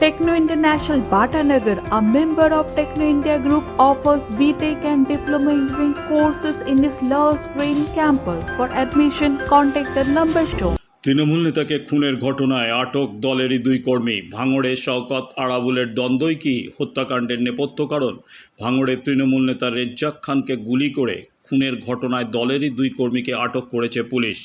Techno International Bhatanagar, a member of Techno India Group, offers BTEC and Diploma Engineering courses in its Love Green campus. For admission, contact the number shown. Trinamool নেতাকে খুনের ঘটনায় আটক দলেরই দুই কর্মী ভাঙড়ে শওকত আরাবুলের দ্বন্দ্বই কি হত্যাকাণ্ডের নেপথ্য কারণ ভাঙড়ে তৃণমূল নেতা রেজ্জাক খানকে গুলি করে খুনের ঘটনায় দলেরই দুই কর্মীকে আটক করেছে পুলিশ।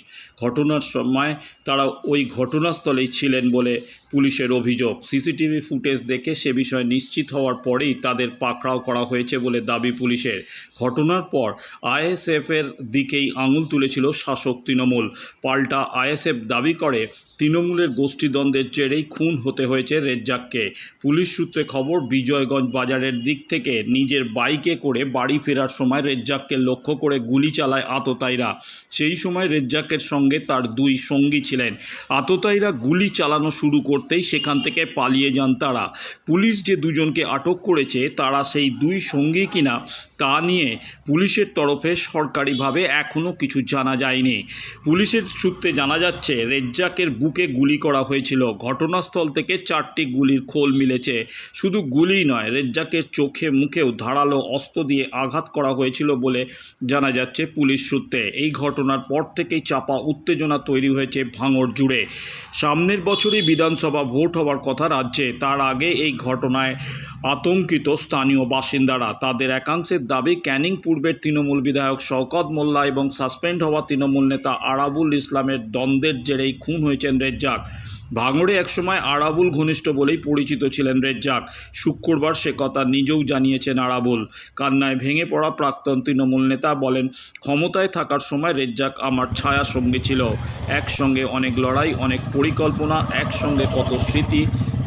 ঘটনার সময় তারা ওই ঘটনাস্থলেই ছিলেন বলে পুলিশের অভিযোগ। সিসিটিভি ফুটেজ দেখে সে বিষয়ে নিশ্চিত হওয়ার পরেই তাদের পাকড়াও করা হয়েছে বলে দাবি পুলিশের। ঘটনার পর আইএসএফের দিকেই আঙুল তুলেছিল শাসক তৃণমূল। পাল্টা আইএসএফ দাবি করে তৃণমূলের গোষ্ঠীদ্বন্দ্বের জেরেই খুন হতে হয়েছে রেজ্জাককে। পুলিশ সূত্রে খবর, বিজয়গঞ্জ বাজারের দিক থেকে নিজের বাইকে করে বাড়ি ফেরার সময় রেজ্জাককে লক্ষ্য করে গুলি চালায় আততায়ীরা। সেই সময় রেজ্জাকের সঙ্গে তার দুই সঙ্গী ছিলেন। আততায়ীরা গুলি চালানো শুরু করতেই সেখান থেকে পালিয়ে যান তারা। পুলিশ যে দুজনকে আটক করেছে, তারা সেই দুই সঙ্গী কিনা তা নিয়ে পুলিশের তরফে সরকারিভাবে এখনও কিছু জানা যায়নি। পুলিশের সূত্রে জানা যাচ্ছে, রেজ্জাকের বুকে গুলি করা হয়েছিল। ঘটনাস্থল থেকে চারটি গুলির খোল মিলেছে। শুধু গুলি নয় রেজ্জাকের চোখে মুখেও ধারালো অস্ত্র দিয়ে আঘাত করা হয়েছিল বলে জানা যাচ্ছে পুলিশ সূত্রে। এই ঘটনার পর থেকেই চাপা উত্তেজনা তৈরি হয়েছে ভাঙড় জুড়ে। সামনের বছরই বিধানসভা ভোট হওয়ার কথা রাজ্যে। তার আগে এই ঘটনায় আতঙ্কিত স্থানীয় বাসিন্দারা। তাদের একাংশের দাবি, ক্যানিং পূর্বের তৃণমূল বিধায়ক শওকত মোল্লা এবং সাসপেন্ড হওয়া তৃণমূল নেতা আরাবুল ইসলামের দ্বন্দ্বের জেরেই খুন হয়েছেন রেজ্জাক। ভাঙড়ে একসময় আরাবুল ঘনিষ্ঠ বলেই পরিচিত ছিলেন রেজ্জাক। শুক্রবার সে কথা নিজেও জানিয়েছেন আরাবুল। কান্নায় ভেঙে পড়া প্রাক্তন তৃণমূল নেতা বলেন, ক্ষমতায় থাকার সময় রেজ্জাক আমার ছায়া সঙ্গী ছিল। একসঙ্গে অনেক লড়াই, অনেক পরিকল্পনা, একসঙ্গে কত স্মৃতি,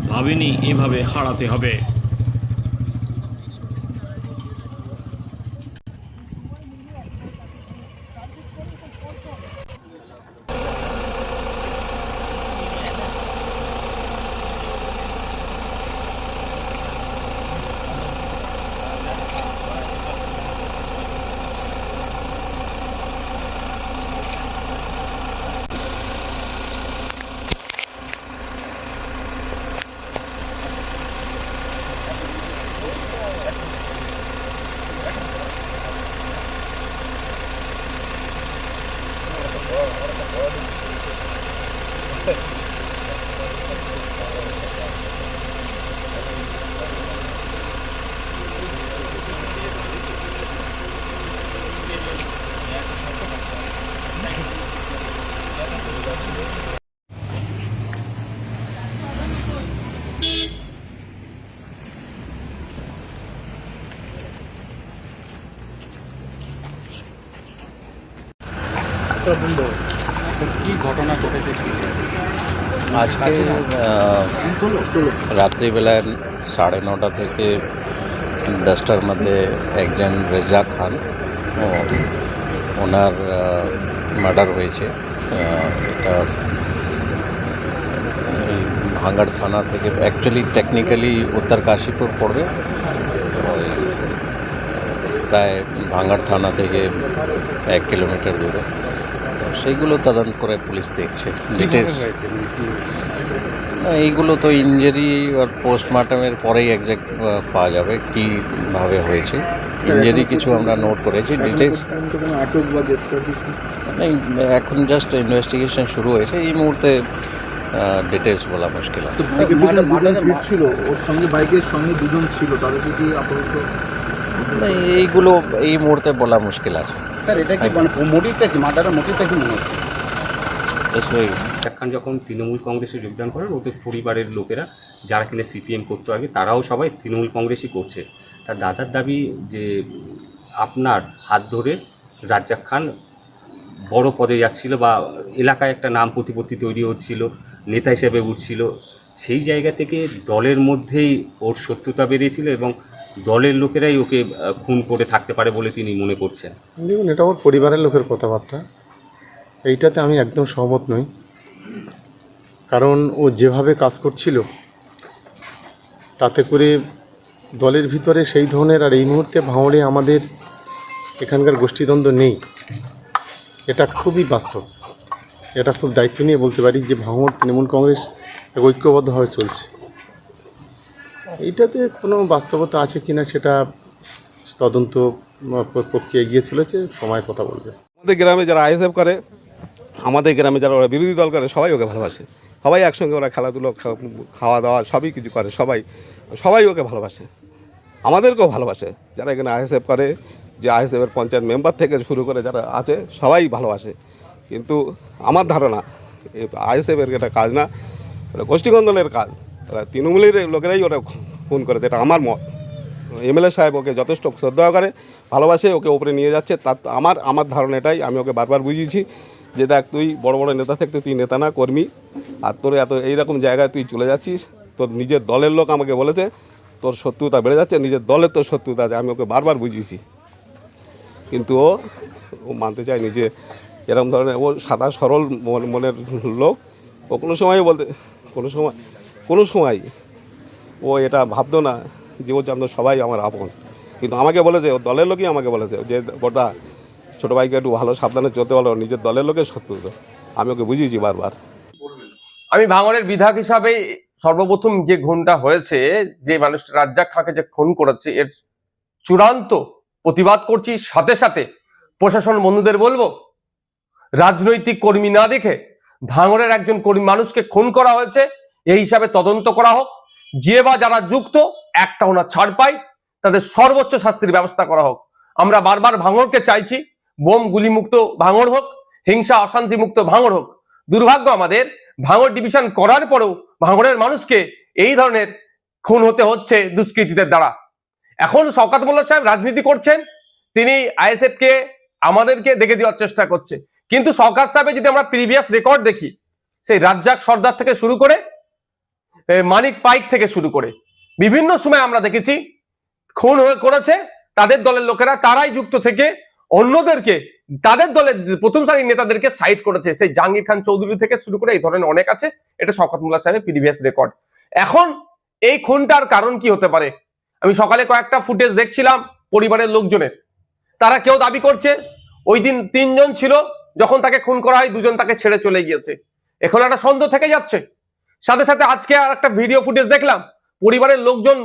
ভাবিনি এভাবে হারাতে হবে। কি ঘটনা ঘটেছে? আজকে আহ, রাত্রিবেলায় সাড়ে নটা থেকে দশটার মধ্যে একজন রেজাক খান ওনার মার্ডার হয়েছে। এটা এই ভাঙ্গাড় থানা থেকে অ্যাকচুয়ালি টেকনিক্যালি উত্তর কাশীপুর পড়বে। ওই প্রায় ভাঙ্গার থানা থেকে এক কিলোমিটার দূরে। সেইগুলো তদন্ত করে পুলিশ দেখছে ডিটেলস মানে এইগুলো তো ইঞ্জুরি আর পোস্টমর্টমের পরেই একজ্যাক্ট পাওয়া যাবে কীভাবে হয়েছে। ইঞ্জুরি কিছু আমরা নোট করেছি ডিটেলস এখন জাস্ট ইনভেস্টিগেশন শুরু হয়েছে এই মুহূর্তে ডিটেলস বলা মুশকিল ফিরছিল ওর সঙ্গে বাইকের সঙ্গে দুজন ছিল তাদেরকে কি আপাতত না, এইগুলো এই মুহূর্তে বলা মুশকিল আছে। স্যার এটা কি মানে মোটিভটা কি? মার্ডারের মোটিভটা কি মনে হচ্ছে? খান যখন তৃণমূল কংগ্রেসে যোগদান করেন ওদের পরিবারের লোকেরা যারা কিনা সিপিএম করতো আগে তারাও সবাই তৃণমূল কংগ্রেসই করছে। তার দাদার দাবি যে আপনার হাত ধরে রাজ্জাক খান বড় পদে যাচ্ছিল বা এলাকায় একটা নাম প্রতিপত্তি তৈরি হচ্ছিল নেতা হিসেবে উঠছিল সেই জায়গা থেকে দলের মধ্যেই ওর শত্রুতা বেড়েছিল এবং দলের লোকেরাই ওকে খুন করে থাকতে পারে বলে তিনি মনে করছেন। দেখুন, এটা ওর পরিবারের লোকের কথাবার্তা। এইটাতে আমি একদম সহমত নই। কারণ ও যেভাবে কাজ করছিল, তাতে করে দলের ভিতরে সেই ধরনের, আর এই মুহূর্তে ভাঙড়ে আমাদের এখানকার গোষ্ঠীদ্বন্দ্ব নেই। এটা খুবই বাস্তব। এটা খুব দায়িত্ব নিয়ে বলতে পারি যে ভাঙড় তৃণমূল কংগ্রেস ঐক্যবদ্ধভাবে চলছে। এইটাতে কোনো বাস্তবতা আছে কিনা সেটা তদন্ত প্রক্রিয়া এগিয়ে চলেছে, সময় কথা বলবে। আমাদের গ্রামে যারা আইএসএফ করে, আমাদের গ্রামে যারা ওরা বিরোধী দল করে, সবাই ওকে ভালোবাসে। সবাই একসঙ্গে ওরা খেলাধুলো খাওয়া দাওয়া সবই কিছু করে, সবাই সবাই ওকে ভালোবাসে। আমাদেরকেও ভালোবাসে। যারা এখানে আইএসএফ করে, যে আইএসএফের পঞ্চায়েত মেম্বার থেকে শুরু করে যারা আছে, সবাই ভালোবাসে। কিন্তু আমার ধারণা আইএসএফের এটা কাজ না এটা গোষ্ঠীকন্দলের কাজ। তৃণমূলের লোকেরাই ওরা খুন করেছে, এটা আমার মত। এমএলএ সাহেব ওকে যথেষ্ট শ্রদ্ধা করে, ভালোবাসে, ওকে ওপরে নিয়ে যাচ্ছে। তার আমার আমার ধারণা এটাই আমি ওকে বারবার বুঝিয়েছি যে দেখ, তুই বড় বড় নেতা থাকতে তুই নেতা না, কর্মী। আর তোর এত, এইরকম জায়গায় তুই চলে যাচ্ছিস, তোর নিজের দলের লোক আমাকে বলেছে, তোর শত্রুতা বেড়ে যাচ্ছে, নিজের দলের তোর শত্রুতা আছে, আমি ওকে বারবার বুঝিয়েছি। কিন্তু ও ও মানতে চায়নি যে এরকম ধরনের, ও সাদা সরল মন- মনের লোক। ও কোনো সময় বলতে, কোনো সময় কোনো সময় ও এটা ভাবতো না যে ও জানতো সবাই আমার আপন। কিন্তু আমাকে বলেছে ওর দলের লোকই আমাকে বলেছে যে, বর্দা, ছোটো ভাইকে একটু ভালো সাবধানে চলতে বলো নিজের দলের লোকের শত্রু আমি ওকে বুঝিয়েছি বারবার। আমি ভাঙনের বিধায়ক হিসাবে সর্বপ্রথম যে খুনটা হয়েছে, যে মানুষটা রাজ্জাক খাঁকে যে খুন করেছে, এর চূড়ান্ত প্রতিবাদ করছি। সাথে সাথে প্রশাসন বন্ধুদের বলব, রাজনৈতিক কর্মী না দেখে ভাঙড়ের একজন কর্মী মানুষকে খুন করা হয়েছে। এই হিসাবে তদন্ত করা হোক। যে বা যারা যুক্ত, একটা ওনার ছাড় পায়। তাদের সর্বোচ্চ শাস্তির ব্যবস্থা করা হোক। আমরা বারবার ভাঙড়কে চাইছি, বোম গুলিমুক্ত ভাঙড় হোক, হিংসা অশান্তি মুক্ত ভাঙড় হোক। দুর্ভাগ্য আমাদের, ভাঙড় ডিভিশন করার পরেও ভাঙড়ের মানুষকে এই ধরনের খুন হতে হচ্ছে দুষ্কৃতীদের দ্বারা। এখন শওকাত মোল্লা সাহেব রাজনীতি করছেন, তিনি আইএসএফ কে আমাদেরকে দেখে দেওয়ার চেষ্টা করছে। কিন্তু শওকাত সাহেবের যদি আমরা প্রিভিয়াস রেকর্ড দেখি, সেই রাজ্জাক সর্দার থেকে শুরু করে মানিক পাইক থেকে শুরু করে। বিভিন্ন সময় আমরা দেখেছি, খুন হয়ে করেছে তাদের দলের লোকেরা, তারাই যুক্ত থেকে অন্যদেরকে, তাদের দলের প্রথম সারির নেতাদেরকে সাইড করেছে। সেই জাহাঙ্গীর খান চৌধুরী থেকে শুরু করে এই ধরনের অনেক আছে, এটা শওকত মোল্লা সাহেবের প্রিভিয়াস রেকর্ড এখন এই খুনটার কারণ কি হতে পারে? আমি সকালে কয়েকটা ফুটেজ দেখছিলাম পরিবারের লোকজনের। তারা কেউ দাবি করছে, ওই দিন তিনজন ছিল, যখন তাকে খুন করা হয়, দুজন তাকে ছেড়ে চলে গিয়েছে। এখন একটা সন্দেহ থেকে যাচ্ছে। সাথে সাথে আজকে আর একটা ভিডিও ফুটেজ দেখলাম। পরিবারের লোকজন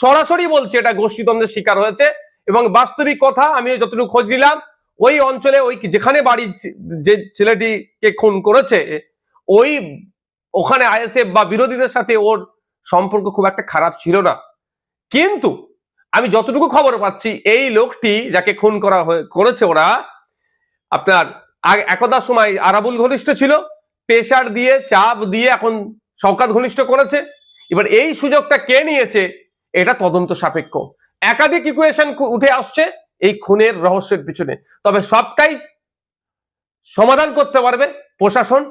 সরাসরি বলছে এটা গোষ্ঠীদ্বন্দ্বের শিকার হয়েছে এবং বাস্তবিক কথা আমি যতটুকু খোঁজ নিলাম, ওই অঞ্চলে ওই যেখানে বাড়ি যে ছেলেটিকে খুন করেছে, ওই ওখানে আইএসএফ বা বিরোধীদের সাথে ওর সম্পর্ক খুব একটা খারাপ ছিল না। কিন্তু আমি যতটুকু খবর পাচ্ছি, এই লোকটি যাকে খুন করা করেছে ওরা, আপনার একদা সময় আরাবুল ঘনিষ্ঠ ছিল প্রেশার দিয়ে, চাপ দিয়ে এখন শওকাত ঘনিষ্ঠ করেছে। এবার এই সুযোগটা কে নিয়েছে, এটা তদন্ত সাপেক্ষ। একাধিক ইকুয়েশন উঠে আসছে এই খুনের রহস্যের পিছনে। তবে সবটাই সমাধান করতে পারবে প্রশাসন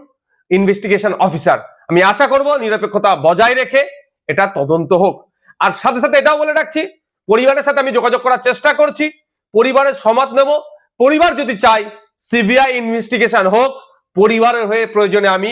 ইনভেস্টিগেশন অফিসার আমি আশা করব নিরপেক্ষতা বজায় রেখে এটা তদন্ত হোক। আর সাথে সাথে এটাও বলে রাখছি, পরিবারের সাথে আমি যোগাযোগ করার চেষ্টা করছি, পরিবারের সমাদ নেব। পরিবার যদি চাই সিবিআই ইনভেস্টিগেশন হোক, পরিবারের হয়ে প্রয়োজনে আমি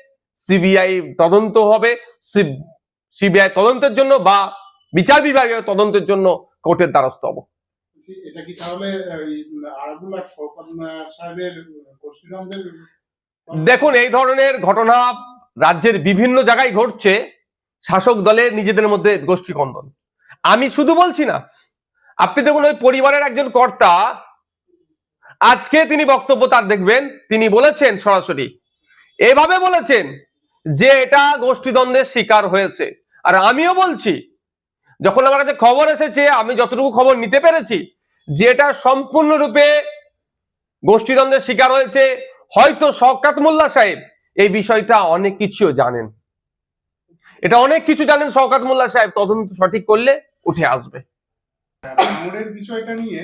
সিবিআই তদন্ত হবে। সিবিআই তদন্তের জন্য বা বিচার বিভাগীয় তদন্তের জন্য কোর্টের দ্বারস্থ হব। এটা কি তাহলে সাহেবের দেখুন এই ধরনের ঘটনা রাজ্যের বিভিন্ন জায়গায় ঘটছে। শাসক দলে নিজেদের মধ্যে গোষ্ঠী কন্দন আমি শুধু বলছি না আপনি দেখুন ওই পরিবারের একজন কর্তা আজকে তিনি বক্তব্য তার দেখবেন। তিনি বলেছেন সরাসরি এভাবে বলেছেন যে এটা গোষ্ঠীদ্বন্দ্বের শিকার হয়েছে। আর আমিও বলছি, যখন আমার কাছে খবর এসেছে, আমি যতটুকু খবর নিতে পেরেছি, যে এটা সম্পূর্ণরূপে গোষ্ঠীদ্বন্দ্বের শিকার হয়েছে। হয়তো শওকাত মোল্লা সাহেব এই বিষয়টা অনেক কিছু জানেন। এটা অনেক কিছু জানেন শওকাত মোল্লা সাহেব, তদন্ত সঠিক করলে উঠে আসবে। বিষয়টা নিয়ে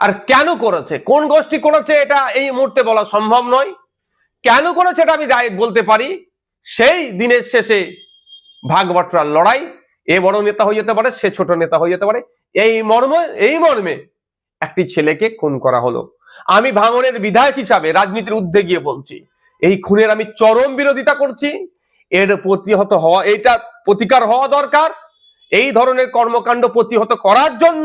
আর কেন করেছে? কোন গোষ্ঠী করেছে এটা এই মুহূর্তে বলা সম্ভব নয়। কেন করেছে এটা আমি বলতে পারি। সেই দিনের শেষে ভাগ বাটরার লড়াই, এ বড় নেতা হয়ে যেতে পারে, সে ছোট নেতা হয়ে যেতে পারে। এই মর্মে এই মর্মে একটি ছেলেকে খুন করা হলো। আমি ভাঙনের বিধায়ক হিসাবে রাজনীতির ঊর্ধ্বে গিয়ে বলছি, এই খুনের আমি চরম বিরোধিতা করছি। এর প্রতিহত হওয়া, এইটা প্রতিকার হওয়া দরকার। এই ধরনের কর্মকাণ্ড প্রতিহত করার জন্য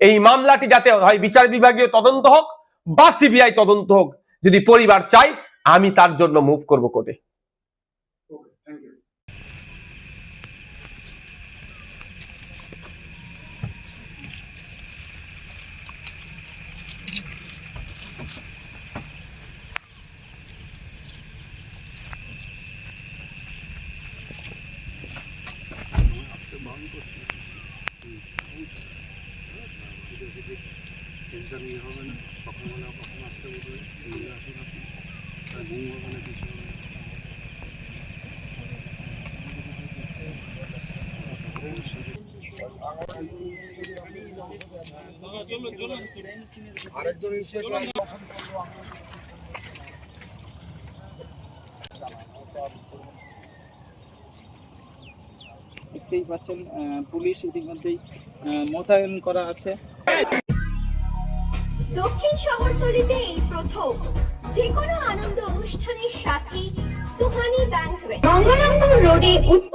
এই মামলাটি যাতে হয় বিচার বিভাগীয় তদন্ত হোক বা সিবিআই তদন্ত হোক, যদি পরিবার চাই আমি তার জন্য মুভ করব কোর্টে। দেখতেই পাচ্ছেন পুলিশ ইতিমধ্যেই মোতায়েন করা আছে। দক্ষিণ শহরতলিতে এই প্রথম যে কোনো আনন্দ অনুষ্ঠানের সাথে সুহানি ব্যাংকুয়েট রোডে দত্ত